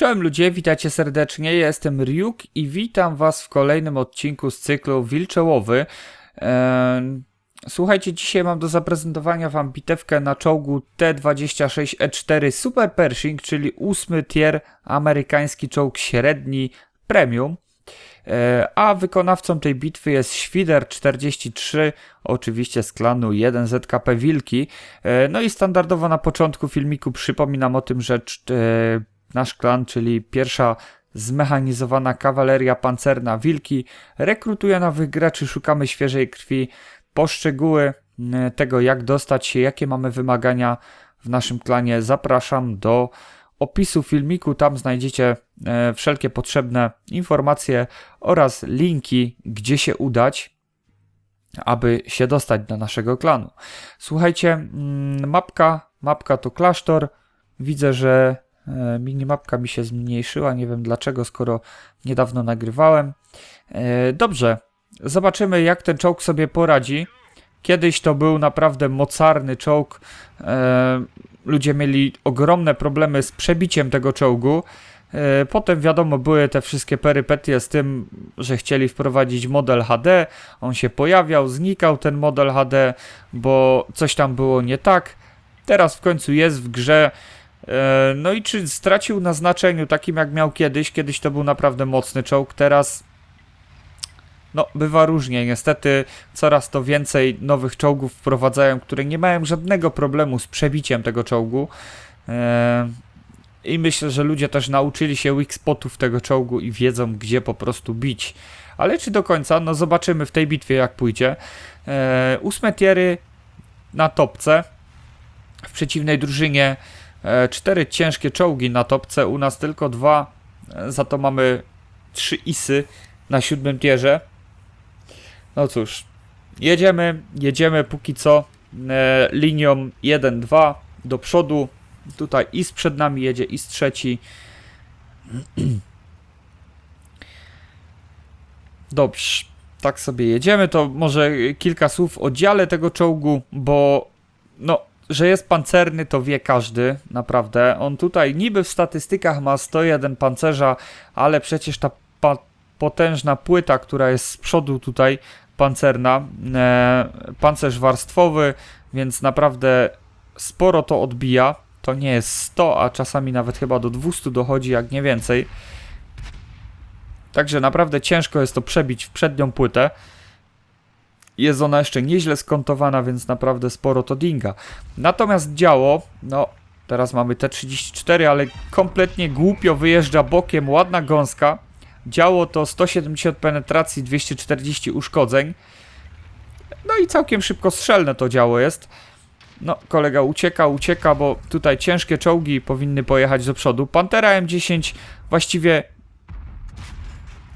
Czołem ludzie, witajcie serdecznie, ja jestem Ryuk i witam was w kolejnym odcinku z cyklu Wilczołowy. Eee, Słuchajcie, dzisiaj mam do zaprezentowania wam bitewkę na czołgu T-26E4 Super Pershing, czyli ósmy tier amerykański czołg średni premium. E, A wykonawcą tej bitwy jest Świder 43, oczywiście z klanu 1ZKP Wilki. E, No i standardowo na początku filmiku przypominam o tym, że cz- e, nasz klan, czyli pierwsza zmechanizowana kawaleria pancerna Wilki, rekrutuje nowych graczy, szukamy świeżej krwi. Poszczegóły m, tego, jak dostać się, jakie mamy wymagania w naszym klanie, zapraszam do opisu filmiku. Tam znajdziecie e, wszelkie potrzebne informacje oraz linki, gdzie się udać, aby się dostać do naszego klanu. Słuchajcie, mm, mapka, mapka to klasztor. Widzę, że minimapka mi się zmniejszyła. Nie wiem dlaczego, skoro niedawno nagrywałem. E, Dobrze, zobaczymy jak ten czołg sobie poradzi. Kiedyś to był naprawdę mocarny czołg. E, ludzie mieli ogromne problemy z przebiciem tego czołgu. E, Potem wiadomo były te wszystkie perypetie z tym, że chcieli wprowadzić model HD. On się pojawiał, znikał ten model HD, bo coś tam było nie tak. Teraz w końcu jest w grze. E, No i czy stracił na znaczeniu takim jak miał kiedyś? Kiedyś to był naprawdę mocny czołg, teraz no, bywa różnie. Niestety coraz to więcej nowych czołgów wprowadzają, które nie mają żadnego problemu z przebiciem tego czołgu. E, I myślę, że ludzie też nauczyli się weak spotów tego czołgu i wiedzą, gdzie po prostu bić. Ale czy do końca? No zobaczymy w tej bitwie, jak pójdzie. E, ósme tiery na topce. W przeciwnej drużynie cztery ciężkie czołgi na topce, u nas tylko dwa. E, za to mamy trzy isy na siódmym tierze. No cóż, jedziemy, jedziemy póki co e, linią 1-2 do przodu. Tutaj IS przed nami jedzie, IS trzeci. Dobrze, tak sobie jedziemy. To może kilka słów o dziale tego czołgu, bo no, że jest pancerny, to wie każdy, naprawdę. On tutaj niby w statystykach ma 101 pancerza, ale przecież ta potężna płyta, która jest z przodu tutaj pancerna, e, pancerz warstwowy, więc naprawdę sporo to odbija. To nie jest 100, a czasami nawet chyba do 200 dochodzi, jak nie więcej. Także naprawdę ciężko jest to przebić w przednią płytę. Jest ona jeszcze nieźle skontowana, więc naprawdę sporo to dinga. Natomiast działo, no teraz mamy T34, ale kompletnie głupio wyjeżdża bokiem, ładna gąska. Działo to 170 penetracji, 240 uszkodzeń. No i całkiem szybko strzelne to działo jest. No, kolega ucieka, ucieka, bo tutaj ciężkie czołgi powinny pojechać do przodu. Pantera M10 właściwie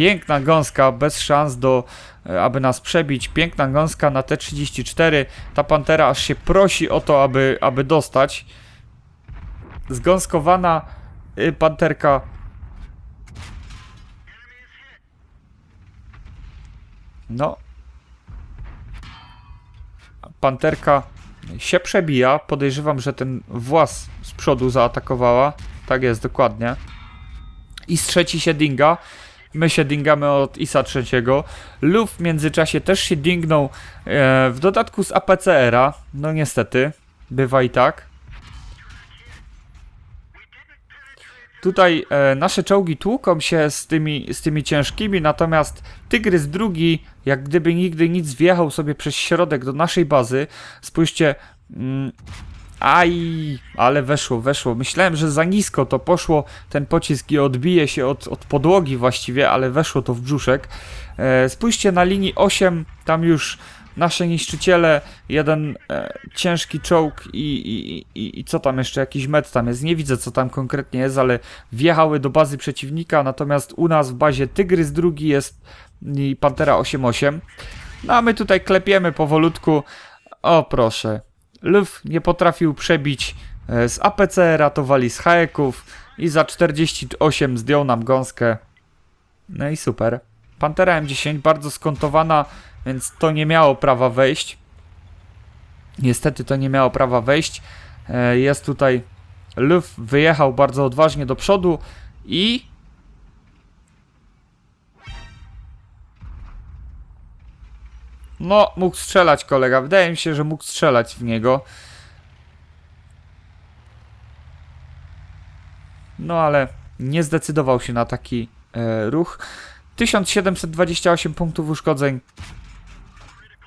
piękna gąska, bez szans do, e, aby nas przebić. Piękna gąska na T34. Ta Pantera aż się prosi o to, aby, aby dostać. Zgąskowana y, Panterka No. Panterka się przebija. Podejrzewam, że ten włas z przodu zaatakowała. Tak jest, dokładnie. I z trzeci się dinga. My się dingamy od ISA trzeciego. Luf w międzyczasie też się dingnął. E, w dodatku z APCR-a. No niestety. Bywa i tak. Tutaj e, nasze czołgi tłuką się z tymi, z tymi ciężkimi, natomiast Tygrys drugi, jak gdyby nigdy nic, wjechał sobie przez środek do naszej bazy. Spójrzcie. Mm, aj, ale weszło, weszło. Myślałem, że za nisko to poszło ten pocisk i odbije się od, od podłogi właściwie, ale weszło to w brzuszek. E, spójrzcie na linii 8, tam już nasze niszczyciele, jeden e, ciężki czołg i, i, i, i co tam jeszcze, jakiś med tam jest, nie widzę co tam konkretnie jest, ale wjechały do bazy przeciwnika, natomiast u nas w bazie Tygrys drugi jest i Pantera 8-8. No a my tutaj klepiemy powolutku. O proszę, Lw nie potrafił przebić e, z APC, ratowali z haeków i za 48 zdjął nam gąskę. No i super. Pantera M10 bardzo skontowana, więc to nie miało prawa wejść. Niestety to nie miało prawa wejść. E, Jest tutaj Lw wyjechał bardzo odważnie do przodu I No, mógł strzelać kolega. Wydaje mi się, że mógł strzelać w niego. No, ale nie zdecydował się na taki e, ruch. 1728 punktów uszkodzeń.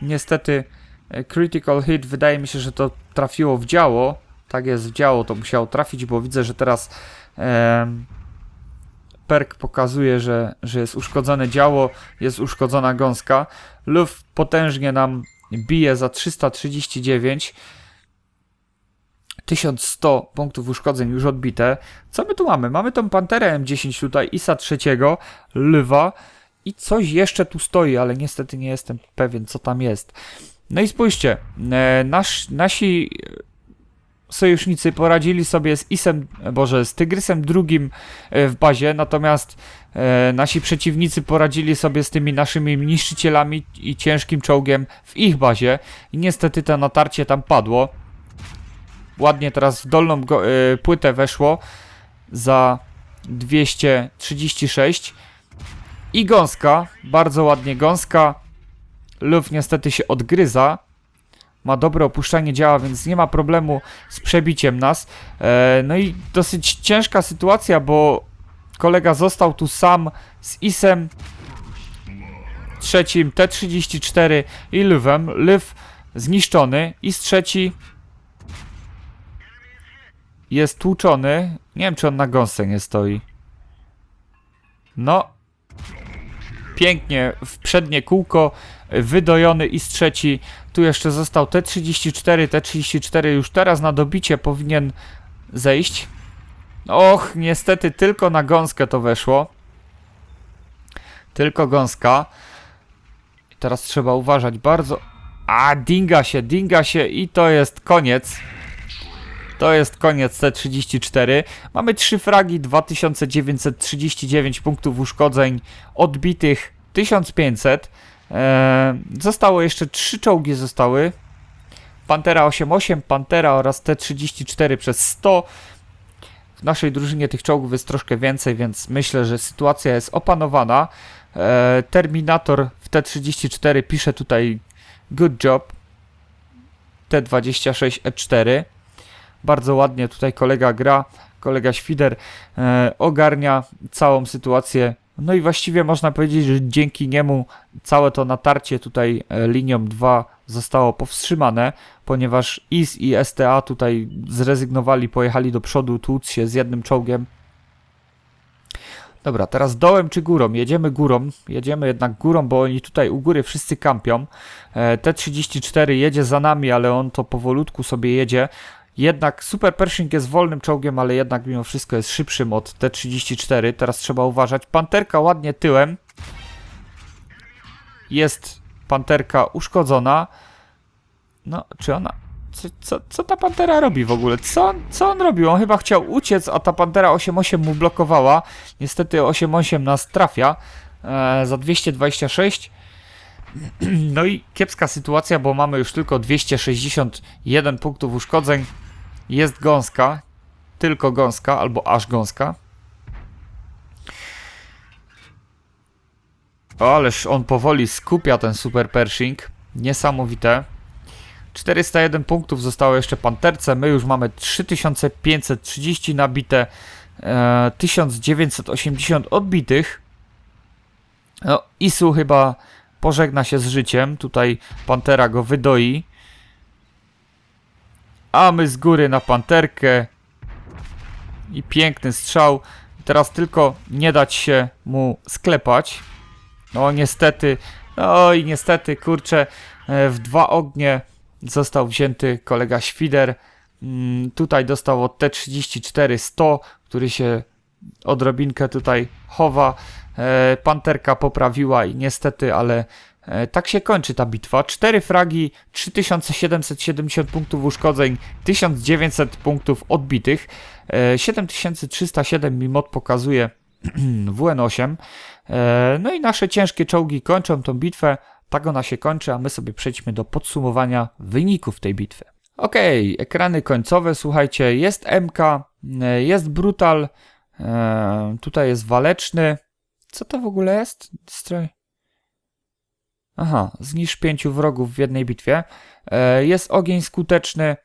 Niestety, e, critical hit. Wydaje mi się, że to trafiło w działo. Tak jest, w działo to musiało trafić, bo widzę, że teraz em, perk pokazuje, że, że jest uszkodzone działo, jest uszkodzona gąska. Luf potężnie nam bije za 339. 1100 punktów uszkodzeń już odbite. Co my tu mamy? Mamy tą Panterę M10 tutaj, ISA trzeciego, Lwa i coś jeszcze tu stoi, ale niestety nie jestem pewien co tam jest. No i spójrzcie, e, nasz, nasi sojusznicy poradzili sobie z Isem, boże, z Tygrysem drugim e, w bazie, natomiast e, nasi przeciwnicy poradzili sobie z tymi naszymi niszczycielami i ciężkim czołgiem w ich bazie i niestety to natarcie tam padło. Ładnie teraz w dolną e, płytę weszło za 236 i gąska, bardzo ładnie gąska. Luf niestety się odgryza, ma dobre opuszczanie działa, więc nie ma problemu z przebiciem nas. E, no i dosyć ciężka sytuacja, bo kolega został tu sam z Isem trzecim, T34 i Lwem. Lw zniszczony. Is trzeci jest tłuczony. Nie wiem, czy on na gąsce nie stoi. No. Pięknie w przednie kółko wydojony i z trzeci. Tu jeszcze został T34. T34 już teraz na dobicie powinien zejść. Och, niestety tylko na gąskę to weszło. Tylko gąska. Teraz trzeba uważać bardzo. A, dinga się, dinga się i to jest koniec. To jest koniec T34. Mamy 3 fragi, 2939 punktów uszkodzeń, odbitych 1500. Eee, zostało jeszcze 3 czołgi zostały. Pantera 88, Pantera oraz T34 przez 100. W naszej drużynie tych czołgów jest troszkę więcej, więc myślę, że sytuacja jest opanowana. Eee, Terminator w T34 pisze tutaj good job. T26E4. Bardzo ładnie tutaj kolega gra, kolega Świder e, ogarnia całą sytuację. No i właściwie można powiedzieć, że dzięki niemu całe to natarcie tutaj e, linią 2 zostało powstrzymane, ponieważ IS i STA tutaj zrezygnowali, pojechali do przodu tłuc się z jednym czołgiem. Dobra, teraz dołem czy górą? Jedziemy górą, jedziemy jednak górą, bo oni tutaj u góry wszyscy kampią. E, T-34 jedzie za nami, ale on to powolutku sobie jedzie. Jednak Super Pershing jest wolnym czołgiem, ale jednak mimo wszystko jest szybszym od T-34. Teraz trzeba uważać. Panterka ładnie tyłem. Jest panterka uszkodzona. No, czy ona... Co, co, co ta pantera robi w ogóle? Co, on- co on robił? On chyba chciał uciec, a ta pantera 8-8 mu blokowała. Niestety 8-8 nas trafia e, za 226. No i kiepska sytuacja, bo mamy już tylko 261 punktów uszkodzeń. Jest gąska, tylko gąska, albo aż gąska. Ależ on powoli skupia ten Super Pershing. Niesamowite. 401 punktów zostało jeszcze Panterce. My już mamy 3530 nabite, e, 1980 odbitych. No, Isu chyba pożegna się z życiem. Tutaj Pantera go wydoi. A my z góry na Panterkę. I piękny strzał. Teraz tylko nie dać się mu sklepać. No niestety, no i niestety, kurczę, e, w dwa ognie został wzięty kolega Świder. Mm, Tutaj dostał od T34 100, który się odrobinkę tutaj chowa. E, Panterka poprawiła i niestety, ale tak się kończy ta bitwa. 4 fragi, 3770 punktów uszkodzeń, 1900 punktów odbitych, e, 7307 mi mod pokazuje WN8. E, No i nasze ciężkie czołgi kończą tą bitwę. Tak ona się kończy, a my sobie przejdźmy do podsumowania wyników tej bitwy. Okej, ekrany końcowe, słuchajcie, jest MK, e, jest Brutal, E, tutaj jest waleczny. Co to w ogóle jest? Aha, zniszcz pięciu wrogów w jednej bitwie. E, jest ogień skuteczny,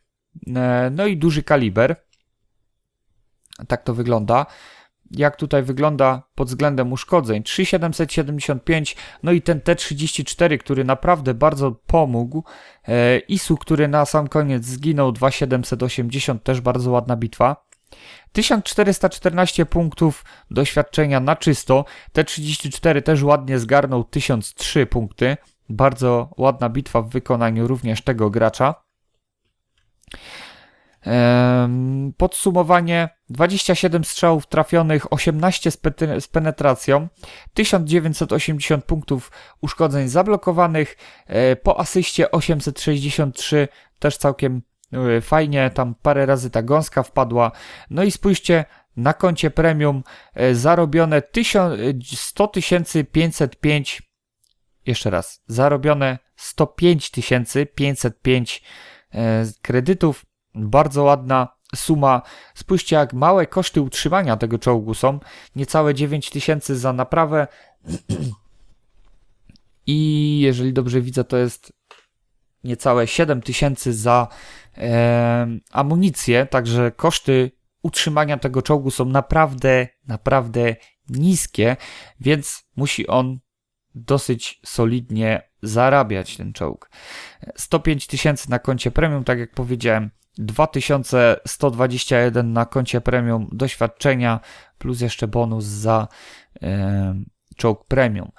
e, no i duży kaliber. Tak to wygląda. Jak tutaj wygląda pod względem uszkodzeń? 3775, no i ten T34, który naprawdę bardzo pomógł. E, Isu, który na sam koniec zginął, 2780, też bardzo ładna bitwa. 1414 punktów doświadczenia na czysto. T34 też ładnie zgarnął 1003 punkty. Bardzo ładna bitwa w wykonaniu również tego gracza. Podsumowanie 27 strzałów trafionych, 18 z, penetracją, 1980 punktów uszkodzeń zablokowanych, e, po asyście 863 też całkiem fajnie, tam parę razy ta gąska wpadła. No i spójrzcie, na koncie premium e, zarobione 1000 e, 100 505 jeszcze raz, zarobione 105 505 e, kredytów. Bardzo ładna suma. Spójrzcie, jak małe koszty utrzymania tego czołgu są. Niecałe 9 tysięcy za naprawę. I jeżeli dobrze widzę, to jest niecałe 7 tysięcy za e, amunicję. Także koszty utrzymania tego czołgu są naprawdę, naprawdę niskie, więc musi on dosyć solidnie zarabiać ten czołg. 105 tysięcy na koncie premium, tak jak powiedziałem, 2121 na koncie premium doświadczenia, plus jeszcze bonus za e, czołg premium.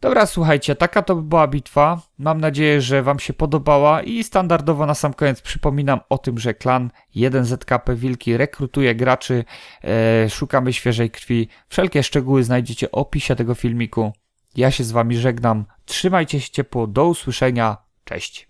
Dobra, słuchajcie, taka to by była bitwa. Mam nadzieję, że Wam się podobała i standardowo na sam koniec przypominam o tym, że klan 1ZKP Wilki rekrutuje graczy, e, szukamy świeżej krwi. Wszelkie szczegóły znajdziecie w opisie tego filmiku. Ja się z Wami żegnam. Trzymajcie się ciepło. Do usłyszenia. Cześć.